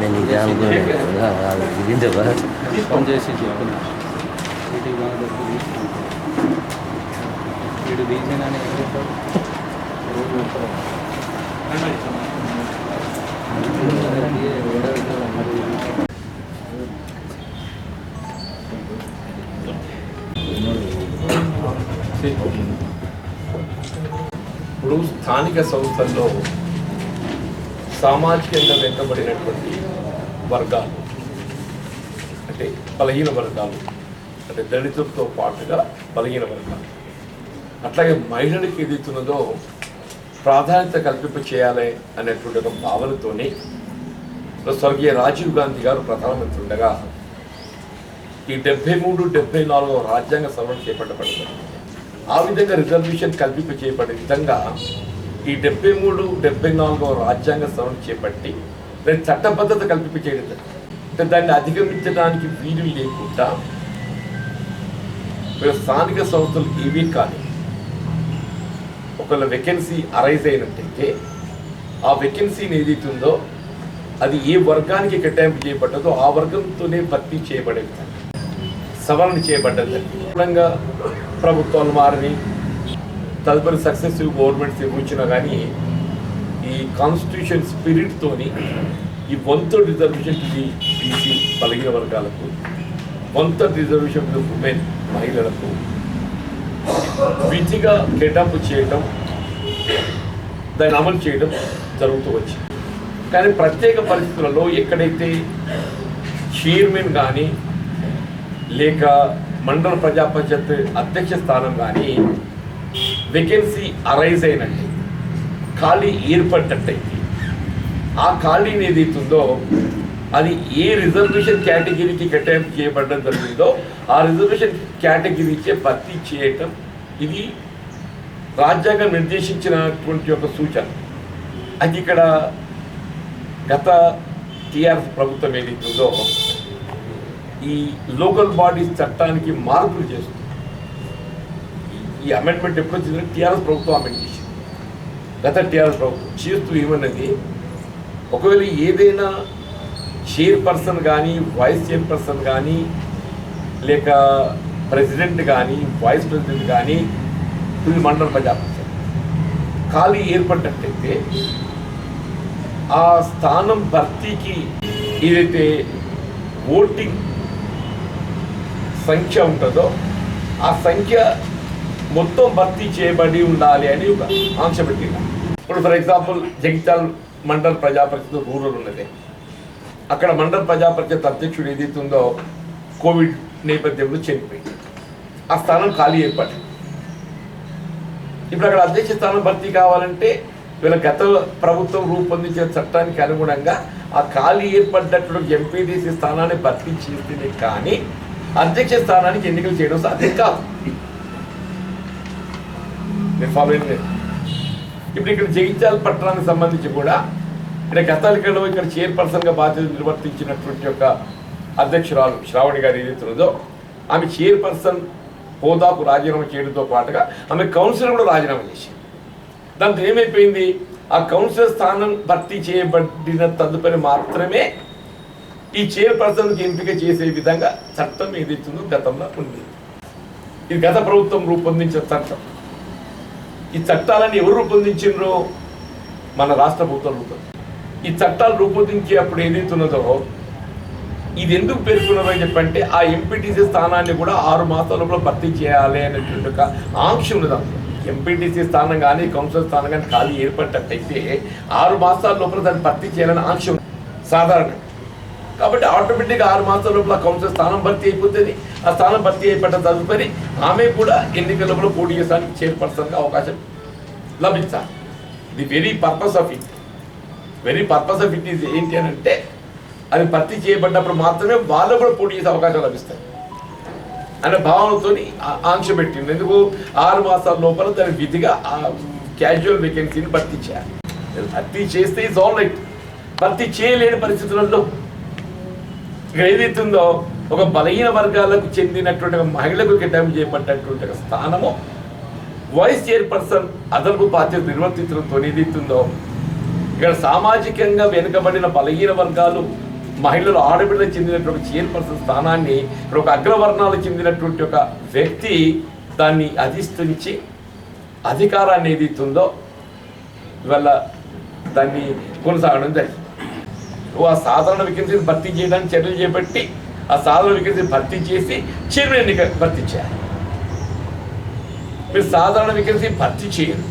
నేను ఇదే అనుకోలేదు ఫోన్ చేసి ఈటీ వీడు అని చెప్పాడు ఇప్పుడు స్థానిక సంస్థల్లో సామాజికంగా వెనుకబడినటువంటి వర్గాలు అంటే బలహీన వర్గాలు అంటే దళితులతో పాటుగా బలహీన వర్గాలు. అట్లాగే మహిళలకు ఏదైతున్నదో ప్రాధాన్యత కల్పింప చేయాలి అనేటువంటి ఒక భావనతోనే స్వర్గీయ రాజీవ్ గాంధీ గారు ప్రధానమంత్రి ఉండగా ఈ డెబ్బై మూడు డెబ్బై నాలుగవ రాజ్యాంగ సవరణ చేపట్టబడింది. ఆ విధంగా రిజర్వేషన్ కల్పింప చేయబడే విధంగా ఈ డెబ్బై మూడు డెబ్బై నాలుగవ రాజ్యాంగ సవరణ చేపట్టి దాని చట్టబద్ధత కల్పింప చేయడం అంటే దాన్ని అధిగమించడానికి వీలు లేకుండా స్థానిక సంస్థలు ఏవీ కానీ ఒకవేళ వెకెన్సీ అరైజ్ అయినట్టయితే ఆ వెకెన్సీని ఏదైతే ఉందో అది ఏ వర్గానికి కేటాయింపు చేయబడ్డదో ఆ వర్గంతోనే భర్తీ చేయబడేది సవరణ చేయబడ్డది ప్రభుత్వాలు మారని తదుపరి సక్సెసివ్ గవర్నమెంట్స్ ఇవ్వచ్చినా కానీ ఈ కాన్స్టిట్యూషన్ స్పిరిట్తోని ఈ వంతు రిజర్వేషన్ బీసీ బలహీన వర్గాలకు వంత రిజర్వేషన్ ఉమెన్ మహిళలకు విధిగా గెటప్ చేయటం దాన్ని అమలు చేయడం జరుగుతూ వచ్చింది. కానీ ప్రత్యేక పరిస్థితులలో ఎక్కడైతే చైర్మన్ కానీ లేక మండల ప్రజా పరిషత్ అధ్యక్ష స్థానం కానీ వెకెన్సీ అరైజ్ అయినట్టు. ఖాళీ ఏర్పడ్డట్టయితే ఆ ఖాళీని ఏదైతుందో అది ఏ రిజర్వేషన్ కేటగిరీకి కేటాయింపు చేయబడడం జరిగిందో ఆ రిజర్వేషన్ కేటగిరీచే భర్తీ చేయటం ఇది రాజ్యాంగం నిర్దేశించినటువంటి ఒక సూచన. అది ఇక్కడ గత టీఆర్ఎస్ ప్రభుత్వం ఏదైతుందో ఈ లోకల్ బాడీస్ చట్టానికి మార్పులు చేస్తుంది. ఈ- అమెండ్మెంట్ ఎప్పుడు వచ్చిందంటే టీఆర్ఎస్ ప్రభుత్వం అమెండ్ చేసింది. గత టీఆర్ఎస్ ప్రభుత్వం చేస్తూ ఏమన్నది ఒకవేళ ఏదైనా చైర్పర్సన్ కానీ వైస్ చైర్పర్సన్ కానీ లేక ప్రెసిడెంట్ కానీ వైస్ ప్రెసిడెంట్ కానీ ఇది మండల ప్రజాపరిషత్ ఖాళీ ఏర్పడినట్టయితే ఆ స్థానం భర్తీకి ఏదైతే ఓటింగ్ సంఖ్య ఉంటుందో ఆ సంఖ్య మొత్తం భర్తీ చేయబడి ఉండాలి అని ఒక ఆంక్ష పెట్టింది ఇప్పుడు for example Jagtial mandal Praja Parishad rural ఉన్నది. అక్కడ మండల ప్రజా పరిషత్ అధ్యక్షుడు ఏదైతే ఉందో కోవిడ్ నేపథ్యంలో చనిపోయింది ఆ స్థానం ఖాళీ ఏర్పాటు ఇప్పుడు అక్కడ అధ్యక్ష స్థానం భర్తీ కావాలంటే వీళ్ళ గత ప్రభుత్వం రూపొందించిన చట్టానికి అనుగుణంగా ఆ ఖాళీ ఏర్పడ్డటువంటి ఎంపీటీసీ స్థానాన్ని భర్తీ చేస్తేనే కానీ అధ్యక్ష స్థానానికి ఎన్నికలు చేయడం సాధ్యం కాదు. మీరు ఫాలో అయింది ఇప్పుడు ఇక్కడ జగిత్యాల పట్టణానికి సంబంధించి కూడా ఇక్కడ గతాలికలో ఇక్కడ చైర్పర్సన్గా బాధ్యత నిర్వర్తించినటువంటి యొక్క అధ్యక్షురాలు శ్రావణి గారు ఏదైతే ఉందో ఆమె చైర్పర్సన్ హోదాకు రాజీనామా చేయడంతో పాటుగా ఆమె కౌన్సిలర్ కూడా రాజీనామా చేసింది. దాంతో ఏమైపోయింది? ఆ కౌన్సిలర్ స్థానం భర్తీ చేయబడిన తదుపరి మాత్రమే ఈ చైర్పర్సన్కి ఎంపిక చేసే విధంగా చట్టం ఏదైతుందో గతంలో ఉంది. ఇది గత ప్రభుత్వం రూపొందించిన చట్టం. ఈ చట్టాలని ఎవరు రూపొందించిండ్రో మన రాష్ట్ర ప్రభుత్వం రూపొంది ఈ చట్టాలు రూపొందించే అప్పుడు ఏదైతే ఉన్నదో ఇది ఎందుకు పేర్కొన్నారో అని చెప్పంటే ఆ ఎంపీటీసీ స్థానాన్ని కూడా ఆరు మాసాల లోపల భర్తీ చేయాలి అనేటువంటి ఒక ఆంక్ష ఉన్నది ఎంపీటీసీ స్థానం కానీ కౌన్సిల్ స్థానం కానీ ఖాళీ ఏర్పడినట్టయితే ఆరు మాసాల లోపల దాన్ని భర్తీ చేయాలని ఆంక్ష ఉంది సాధారణంగా. కాబట్టి ఆటోమేటిక్గా ఆరు మాసాల లోపల కౌన్సిల్ స్థానం భర్తీ అయిపోతుంది. ఆ స్థానం భర్తీ అయిపోయిన తదుపరి ఆమె కూడా ఎన్నికల లోపల పోటీ చేసడానికి చైర్పర్సన్గా అవకాశం లభించాలి. The very purpose of it very purpose of it is ఏంటి అని అంటే అది భర్తీ చేయబడ్డప్పుడు మాత్రమే వాళ్ళు కూడా పోటీ చేసే అవకాశం లభిస్తాయి. అనే భావనతో ఆంక్ష పెట్టింది. ఎందుకు? ఆరు మాసాల లోపల దాని విధిగా క్యాజువల్ వేకెన్సీని భర్తీ చేయాలి. భర్తీ చేస్తే ఇట్స్ ఆల్ రైట్ భర్తీ చేయలేని పరిస్థితులలో ఇక్కడ ఏదైతుందో ఒక బలహీన వర్గాలకు చెందినటువంటి మహిళలకు మహిళకు కేటాయింపు చేయబడ్డటువంటి ఒక స్థానము. వైస్ చైర్పర్సన్ అదనపు బాధ్యత నిర్వర్తించడంతో ఏదైతుందో ఇక్కడ సామాజికంగా వెనుకబడిన బలహీన వర్గాలు మహిళలు ఆడబిడ్డలకు చెందినటువంటి చైర్పర్సన్ స్థానాన్ని ఇక్కడ ఒక అగ్రవర్ణాలకు చెందినటువంటి ఒక వ్యక్తి దాన్ని అధిష్ఠించి అధికారాన్ని ఏదైతే ఉందో ఇవాళ దాన్ని కొనసాగడం జరిగింది. ఆ సాధారణ వేకెన్సీని భర్తీ చేయడానికి చర్యలు చేపట్టి ఆ సాధారణ భర్తీ చేసి చైర్మన్ ఎన్నిక భర్తీ చేయాలి. మీరు సాధారణ వేకెన్సీ భర్తీ చేయరు.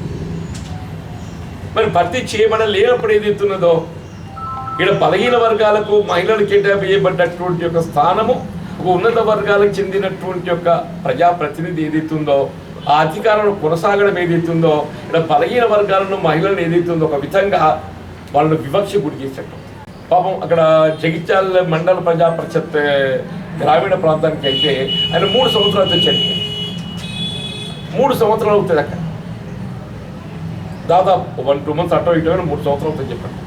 మరి భర్తీ చేయబడలేనప్పుడు ఏదైతున్నదో ఇక్కడ బలహీన వర్గాలకు మహిళలు కేటాయించబడ్డటువంటి యొక్క స్థానము ఒక ఉన్నత వర్గాలకు చెందినటువంటి యొక్క ప్రజాప్రతినిధి ఏదైతుందో ఆ అధికారంలో కొనసాగడం ఏదైతుందో ఇక్కడ బలహీన వర్గాలను మహిళలను ఏదైతుందో ఒక విధంగా వాళ్ళను వివక్ష గురి చేసినట్టు పాపం అక్కడ జగిత్యాల మండల ప్రజా పరిషత్ గ్రామీణ ప్రాంతానికి అయితే ఆయన మూడు సంవత్సరాలతో తెచ్చాడు మూడు సంవత్సరాలు అవుతుంది అక్కడ దాదాపు వన్ టూ మంత్స్ అటో ఇటో మూడు సంవత్సరాలు అవుతుంది చెప్పండి.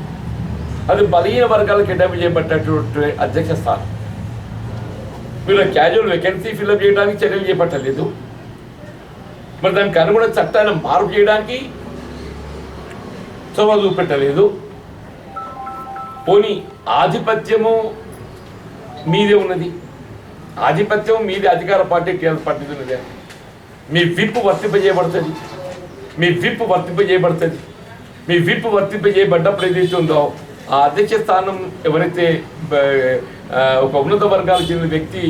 అది బలహీన వర్గాలకు కేటాయింపు చేయబడ్డటువంటి అధ్యక్ష స్థానం. వీళ్ళ క్యాజువల్ వేకెన్సీ ఫిల్అప్ చేయడానికి చర్యలు చేపట్టలేదు. మరి దానికి అనుగుణ చట్టాన్ని మార్పు చేయడానికి చొరవ చూపెట్టలేదు. పోనీ ఆధిపత్యము మీదే ఉన్నది. ఆధిపత్యం మీది అధికార పార్టీ టీఆర్ఎస్ పార్టీ ఉన్నదే. మీ విప్ వర్తింపజేయబడుతుంది. మీ విప్ వర్తింపజేయబడుతుంది. మీ విప్ వర్తింపజేయబడ్డప్పుడు ఏదైతే ఉందో ఆ అధ్యక్ష స్థానం ఎవరైతే ఒక ఉన్నత వర్గాలకు చెందిన వ్యక్తి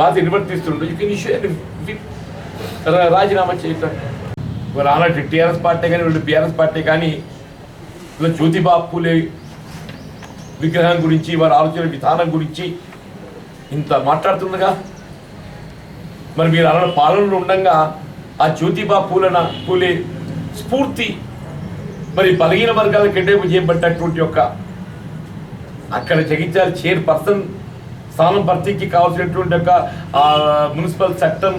బాధ నిర్వర్తిస్తుండో యూ కెన్ ఇష్యూ రాజీనామా చేయటం. మరి అలాంటి టీఆర్ఎస్ పార్టీ కానీ వీళ్ళు బీఆర్ఎస్ పార్టీ కానీ ఇలా జ్యోతిబా పూలే విగ్రహం గురించి వారి ఆలోచన విధానం గురించి ఇంత మాట్లాడుతుండగా మరి మీరు అలా పాలనలో ఉండగా ఆ జ్యోతిబా పూలన పూలే స్ఫూర్తి మరి బలహీన వర్గాలకు కేటాయింపు చేయబడ్డటువంటి యొక్క అక్కడ జగిత్యాల చైర్ పర్సన్ స్థానం భర్తీకి కావాల్సినటువంటి యొక్క ఆ మున్సిపల్ చట్టం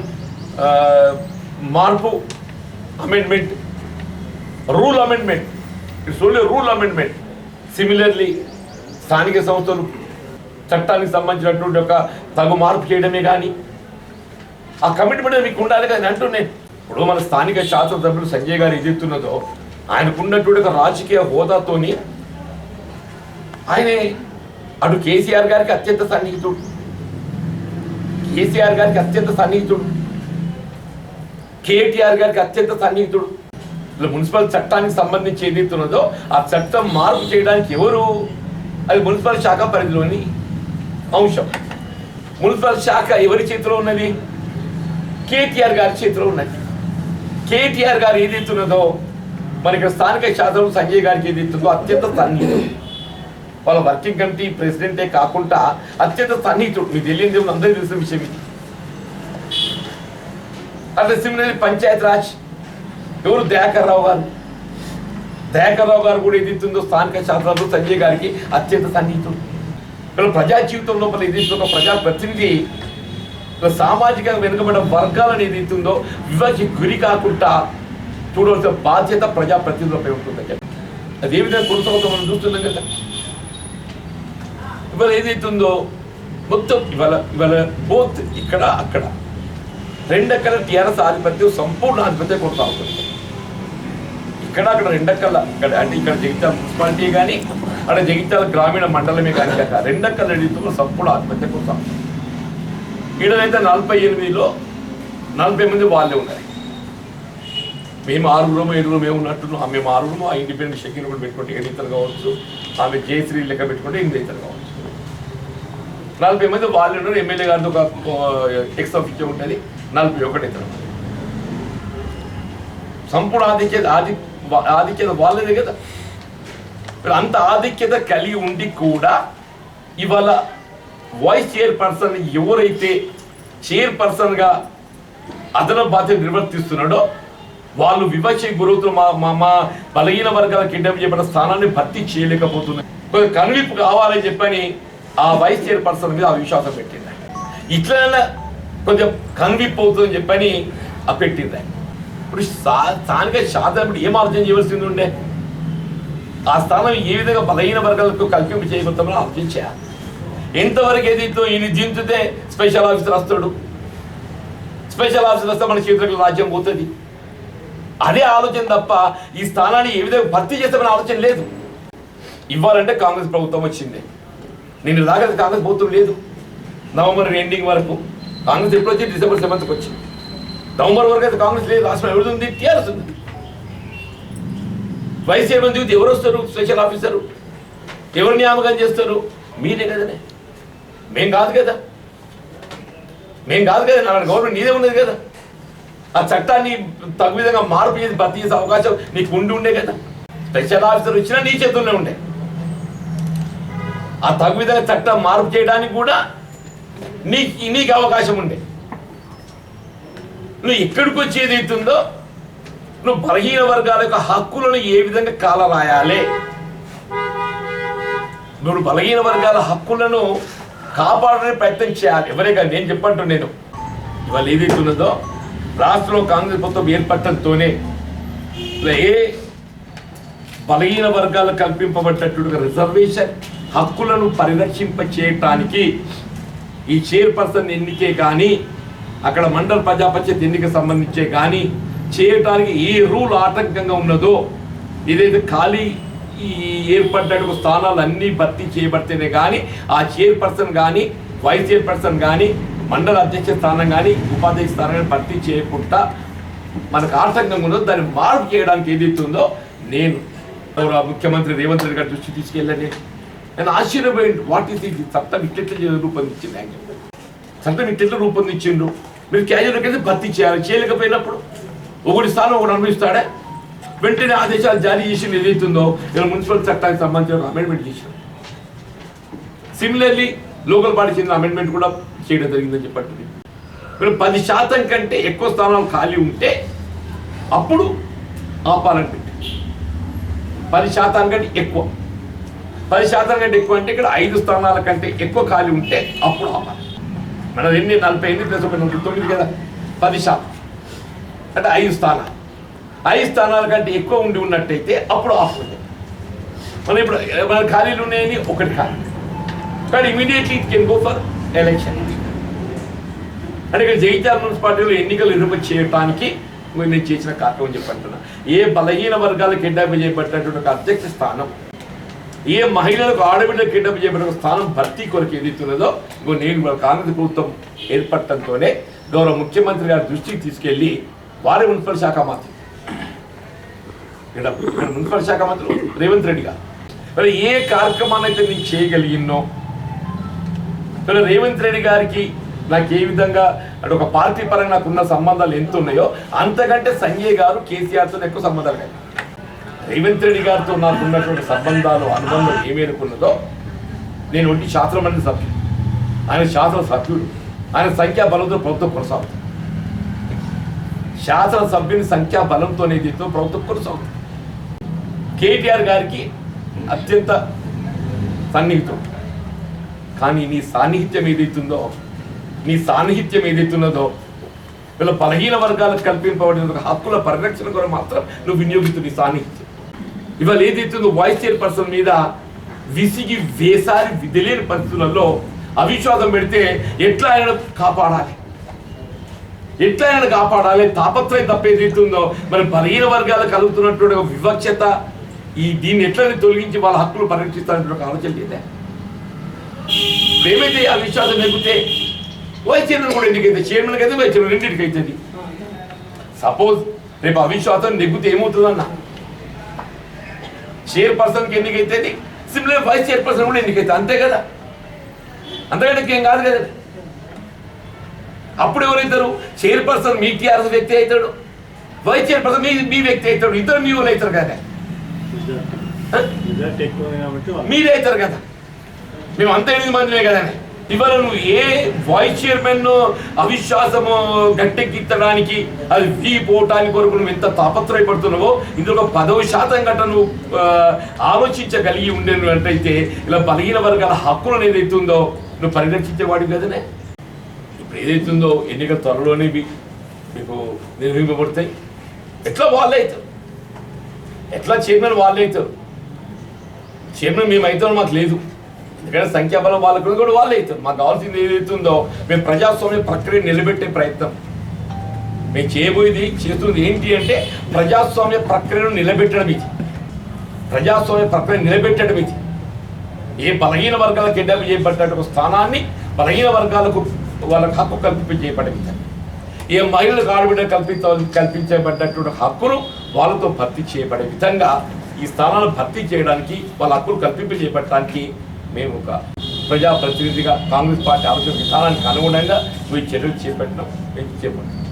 మార్పు amendment rule amendment it's only rule amendment. Similarly స్థానిక సంస్థలు చట్టానికి సంబంధించినటువంటి ఒక తగు మార్పు చేయడమే కానీ ఆ కమిట్మెంట్ మీకు ఉండాలి కదా అంటూనే ఇప్పుడు మన స్థానిక శాసనసభ్యులు సంజయ్ గారు ఎదుగుతున్నదో ఆయనకున్నటువంటి ఒక రాజకీయ హోదాతోని ఆయనే అటు కేసీఆర్ గారికి అత్యంత సన్నిహితుడు. కేసీఆర్ గారికి అత్యంత సన్నిహితుడు. కేటీఆర్ గారికి అత్యంత సన్నిహితుడు. మున్సిపల్ చట్టానికి సంబంధించి ఏదైతున్నదో ఆ చట్టం మార్పు చేయడానికి ఎవరు అది మున్సిపల్ శాఖ పరిధిలోని అంశం. మున్సిపల్ శాఖ ఎవరి చేతిలో ఉన్నది? కేటీఆర్ గారి చేతిలో ఉన్నది. కేటీఆర్ గారు ఏదైతున్నదో మరి ఇక్కడ స్థానిక శాసనం సంజయ్ గారికి ఏదైతుందో అత్యంత సన్నిహితుడు. వాళ్ళ వర్కింగ్ కమిటీ ప్రెసిడెంటే కాకుండా అత్యంత సన్నిహితుడు. మీకు తెలియదు ఏమో అందరికీ తెలిసిన విషయం ఇది అట్లా సిమిలర్లీ పంచాయత్ రాజ్. ఎవరు దయాకర్ రావు గారు? దయాకర్రావు గారు కూడా ఏదైతుందో స్థానిక శాసనసభ్యులు సంజయ్ గారికి అత్యంత సన్నిహితుడు. ఇక్కడ ప్రజా జీవితం లోపల ఒక ప్రజా ప్రతినిధి సామాజిక సామాజికంగా వెనుకబడిన వర్గాలను ఏదైతుందో వివక్ష గురి కాకుండా చూడవలసిన బాధ్యత ప్రజా ప్రతినిధులపై ఉంటుందని చెప్పి. అది ఏ విధంగా కొనసాగుతాం మనం చూస్తున్నాం కదా. ఇవాళ ఏదైతుందో మొత్తం ఇవాళ ఇవాళ బోత్ ఇక్కడ అక్కడ. రెండక్కడ టీఆర్ఎస్ ఆధిపత్యం సంపూర్ణ ఆధిపత్యం కొనసాగుతుంది. ఇక్కడ అక్కడ రెండెక్కల ఇక్కడ అంటే ఇక్కడ జగిత్యాల మున్సిపాలిటీ కానీ అక్కడ జగిత్యాల గ్రామీణ మండలమే కానీ కాక రెండెక్కల ఎడితో సంపూర్ణ ఆత్మహత్య కోసం. ఈడనైతే నలభై ఎనిమిదిలో నలభై మంది వాళ్ళే ఉన్నారు. మేము ఆరుగురము ఏడుగురు మేము ఉన్నట్టు మేము ఆరుగురము ఆ ఇండిపెండెంట్ షెడ్యూల్ కూడా పెట్టుకుంటే ఏడు కావచ్చు. ఆమె జయశ్రీ లెక్క పెట్టుకుంటే ఎనిమిది కావచ్చు. నలభై మంది వాళ్ళు ఉన్నారు. ఎమ్మెల్యే గారితో ఒక ఎక్స్ ఆఫీసర్ ఉంటుంది. నలభై ఒకటి ఇతరు సంపూర్ణ ఆధిక్యత ఆధిక్య ఆధిక్యత వాళ్ళదే కదా. ఇప్పుడు అంత ఆధిక్యత కలిగి ఉండి కూడా ఇవాళ వాయిస్ చైర్పర్సన్ ఎవరైతే చైర్పర్సన్గా అదనపు బాధ్యత నిర్వర్తిస్తున్నాడో వాళ్ళు వివక్ష గురువుతో మా మా మా బలహీన వర్గాల కిడ్నాప్ చేయబడిన స్థానాన్ని భర్తీ చేయలేకపోతున్నాయి. కొంచెం కనువిప్పు కావాలని చెప్పని ఆ వైస్ చైర్పర్సన్ మీద ఆ విశ్వాసం పెట్టింది. ఇట్లైనా కొంచెం కనువిప్పు అవుతుందని చెప్పని ఆ పెట్టింది. ఇప్పుడు స్థా- స్థానిక ఇప్పుడు ఏం ఆలోచన చేయవలసింది ఉండే? ఆ స్థానం ఏ విధంగా బలహీన వర్గాలకు కల్పింపు చేయబోతామో ఆలోచించా. ఎంతవరకు ఏదైతే ఈయన దించితే స్పెషల్ ఆఫీసర్ వస్తాడు? స్పెషల్ ఆఫీసర్ వస్తే మన చేతులకు రాజ్యం పోతుంది. అదే ఆలోచన తప్ప ఈ స్థానాన్ని ఏ విధంగా భర్తీ చేస్తామనే ఆలోచన లేదు. ఇవ్వాలంటే కాంగ్రెస్ ప్రభుత్వం వచ్చింది. నేను దాకా కాంగ్రెస్ ప్రభుత్వం లేదు. నవంబర్ ఎండింగ్ వరకు కాంగ్రెస్ ఎప్పుడు వచ్చి డిసెంబర్ సెవెంత్కి వచ్చింది. నవంబర్ వరకు అయితే కాంగ్రెస్ లేదు రాష్ట్రం ఎవరిది ఉంది? టీఆర్ఎస్ ఉంది. వైస్ చైర్మన్ దిగితే ఎవరు వస్తారు? Special officer. ఎవరు నియామకం చేస్తారు? మీరే కదనే. మేం కాదు కదా. మేం కాదు కదా. నా గవర్నమెంట్ నీదే ఉన్నది కదా. ఆ చట్టాన్ని తగు విధంగా మార్పు చేసి భర్తీ చేసే అవకాశం నీకు ఉండి ఉండే కదా. స్పెషల్ ఆఫీసర్ వచ్చినా నీ చేతుల్లోనే ఉండే. ఆ తగు విధంగా చట్టం మార్పు చేయడానికి కూడా నీ నీకు అవకాశం ఉండే. నువ్వు ఎక్కడికి వచ్చి ఏదైతుందో నువ్వు బలహీన వర్గాల యొక్క హక్కులను ఏ విధంగా కాలరాయాలి? నువ్వు బలహీన వర్గాల హక్కులను కాపాడని ప్రయత్నం చేయాలి. ఎవరే నేను చెప్పంటు నేను ఇవాళ ఏదైతే ఉన్నదో రాష్ట్రంలో కాంగ్రెస్ ప్రభుత్వం ఏర్పడటంతోనే ఏ బలహీన వర్గాలకు కల్పింపబడ్డటువంటి రిజర్వేషన్ హక్కులను పరిరక్షింప చేయటానికి ఈ చైర్పర్సన్ ఎన్నికే కానీ అక్కడ మండల ప్రజాపంచాయత్ ఎన్నిక సంబంధించే కానీ చేయటానికి ఏ రూల్ ఆటంకంగా ఉన్నదో ఏదైతే ఖాళీ ఈ ఏర్పడ్డటువంటి స్థానాలు అన్నీ భర్తీ చేయబడితేనే కానీ ఆ చైర్పర్సన్ కానీ వైస్ చైర్పర్సన్ కానీ మండల అధ్యక్ష స్థానం కానీ ఉపాధ్యక్ష స్థానం కానీ భర్తీ చేయకుండా మనకు ఆటంకంగా ఉన్నదో దాన్ని మార్పు చేయడానికి ఏదైతే ఉందో నేను ముఖ్యమంత్రి రేవంత్ రెడ్డి గారి దృష్టి తీసుకెళ్ళండి నేను. ఆశ్చర్యపోయింది వాట్ ఈస్ ఇది చట్టం ఇట్లెట్ల రూపొందించింది ఆయన? చట్టం ఇట్లెట్ల రూపొందించిండు? మీరు క్యాజువల్ అయితే భర్తీ చేయాలి. చేయలేకపోయినప్పుడు ఒకటి స్థానం ఒకటి అనుభవిస్తాడే. వెంటనే ఆదేశాలు జారీ చేసి ఏదైతుందో ఇలా మున్సిపల్ చట్టానికి సంబంధించిన అమెండ్మెంట్ చేశారు సిమిలర్లీ లోకల్ బాడీ చెందిన అమెండ్మెంట్ కూడా చేయడం జరిగిందని చెప్పట్టుంది మీరు పది శాతం కంటే ఎక్కువ స్థానాలు ఖాళీ ఉంటే అప్పుడు ఆపాలని పెట్టి పది శాతం కంటే ఎక్కువ. పది శాతం కంటే ఎక్కువ అంటే ఇక్కడ ఐదు స్థానాల కంటే ఎక్కువ ఖాళీ ఉంటే అప్పుడు ఆపాలి. మన ఎన్ని నలభై ఎనిమిది ప్లస్ ఒక నలభై తొమ్మిది కదా? పది శాతం. అంటే ఐదు స్థానాలు. ఐదు స్థానాల కంటే ఎక్కువ ఉండి ఉన్నట్టయితే అప్పుడు ఆఫ్ ఉంది. మన ఇప్పుడు మన ఖాళీలు ఉన్నాయని ఒకటి ఖాళీ కానీ immediately it can go for election అంటే ఇక్కడ జగిత్యాల మున్సిపాలిటీలో ఎన్నికలు నిర్వహణ చేయడానికి నేను చేసిన కార్యక్రమం చెప్పంటున్నా ఏ బలహీన వర్గాలకు కిడ్నాప్ చేయబడినటువంటి ఒక అధ్యక్ష స్థానం ఏ మహిళలకు ఆడబిడ్డ కిడ్నాప్ చేయబడిన స్థానం భర్తీ కొరకు ఏదైతున్నదో ఇంకో నేను మన కాంగ్రెస్ ప్రభుత్వం ఏర్పడటంతోనే గౌరవ ముఖ్యమంత్రి గారి దృష్టికి తీసుకెళ్ళి వారి మున్సిపల్ శాఖ మంత్రి. ఇక్కడ మున్సిపల్ శాఖ మంత్రి రేవంత్ రెడ్డి గారు. మరి ఏ కార్యక్రమాన్ని అయితే నేను చేయగలిగినో మరి రేవంత్ రెడ్డి గారికి నాకు ఏ విధంగా అంటే ఒక పార్టీ పరంగా నాకున్న సంబంధాలు ఎంత ఉన్నాయో అంతకంటే సంజయ్ గారు కేసీఆర్తో ఎక్కువ సంబంధాలు కలిగి రేవంత్ రెడ్డి గారితో నాకు ఉన్నటువంటి సంబంధాలు అనుబంధం ఏమేనుకున్నదో నేను ఒంటి శాస్త్ర సభ్యుడు. ఆయన శాస్త్ర సభ్యుడు. ఆయన సంఖ్యా బలంతో ప్రభుత్వం కొనసాగుతుంది. శాసనసభ్యుని సంఖ్యా బలంతో ఏదైతే ప్రభుత్వం కొనసాగుతుంది. కేటీఆర్ గారికి అత్యంత సన్నిహితం. కానీ నీ సాన్నిహిత్యం ఏదైతుందో నీ సాన్నిహిత్యం ఏదైతున్నదో వీళ్ళ బలహీన వర్గాలకు కల్పింపబడిన హక్కుల పరిరక్షణ కొరకు మాత్రం నువ్వు వినియోగిస్తు నీ సాన్నిహిత్యం. ఇవాళ ఏదైతుందో వైస్ చైర్పర్సన్ మీద విసిగి వేసారి తెలియని పరిస్థితులలో అవిశ్వాసం పెడితే ఎట్లా ఆయన కాపాడాలి? ఎట్లా ఆయన కాపాడాలి? తాపత్రయం తప్పేదైతుందో మరి బలహీన వర్గాలు కలుగుతున్నటువంటి ఒక వివక్షత ఈ దీన్ని ఎట్లని తొలగించి వాళ్ళ హక్కులు పరిరక్షిస్తారనే ఆలోచన లేదా? ఏమైతే ఆ విశ్వాసం నెగ్గితే వైస్ చైర్మన్ కూడా ఎన్నికైతే చైర్మన్ అయితే వైస్ చైర్మన్ రెండింటికి అవుతుంది. సపోజ్ రేపు అవిశ్వాసం నెగ్గితే ఏమవుతుందన్న? చైర్పర్సన్కి ఎన్నికైతుంది? సిమిలర్ వైస్ చైర్పర్సన్ కూడా ఎన్నికైతే అంతే కదా? అంతకంటే ఏం కాదు కదా? అప్పుడు ఎవరైతారు? చైర్పర్సన్ మీ టీఆర్ఎస్ వ్యక్తి అవుతాడు. వైస్ చైర్పర్సన్ మీ మీ వ్యక్తి అవుతాడు. ఇద్దరు మీ వాళ్ళు అవుతారు కదా? మీరే అవుతారు కదా? మేము అంత ఎనిమిది మందిమే కదా ఇవాళ నువ్వు ఏ వైస్ చైర్మన్ అవిశ్వాసము గట్టెక్కించడానికి అది ఫీ పోవటానికి కొరకు నువ్వు ఎంత తాపత్రయపడుతున్నావో ఇందులో ఒక పదవ శాతం గట్ట నువ్వు ఆలోచించగలిగి ఉండే అంటే ఇలా బలహీన వర్గాల హక్కులను ఏదైతే ఉందో నువ్వు పరిరక్షించేవాడివి కదనే? ఇప్పుడు ఏదైతుందో ఎన్నికల త్వరలోనే మీకు నిర్వహింపబడతాయి. ఎట్లా వాళ్ళే అవుతారు? ఎట్లా చైర్మన్ వాళ్ళే అవుతారు? చైర్మన్ మేము మాకు లేదు. ఎందుకంటే సంఖ్యాబలం వాళ్ళకు కూడా వాళ్ళు అవుతుంది మాకు కావాల్సింది ఏదైతుందో మేము ప్రజాస్వామ్య ప్రక్రియ నిలబెట్టే ప్రయత్నం. మేము చేయబోయేది చేస్తుంది ఏంటి అంటే ప్రజాస్వామ్య ప్రక్రియను నిలబెట్టడం ఇది. ప్రజాస్వామ్య ప్రక్రియ నిలబెట్టడం ఇది. ఏ బలహీన వర్గాలకు ఎడ్డలు చేయబడ్డ స్థానాన్ని బలహీన వర్గాలకు వాళ్ళకు హక్కు కల్పింప చేయబడే విధంగా ఏ మహిళలకు ఆడబిడ్డ కల్పించ కల్పించబడ్డటువంటి హక్కును వాళ్ళతో భర్తీ చేయబడే విధంగా ఈ స్థానాలను భర్తీ చేయడానికి వాళ్ళ హక్కులు కల్పింప చేయబడటానికి మేము ఒక ప్రజాప్రతినిధిగా కాంగ్రెస్ పార్టీ ఆలోచన విధానానికి అనుగుణంగా మీ చర్యలు చేపట్టడం మేము చేపట్టాం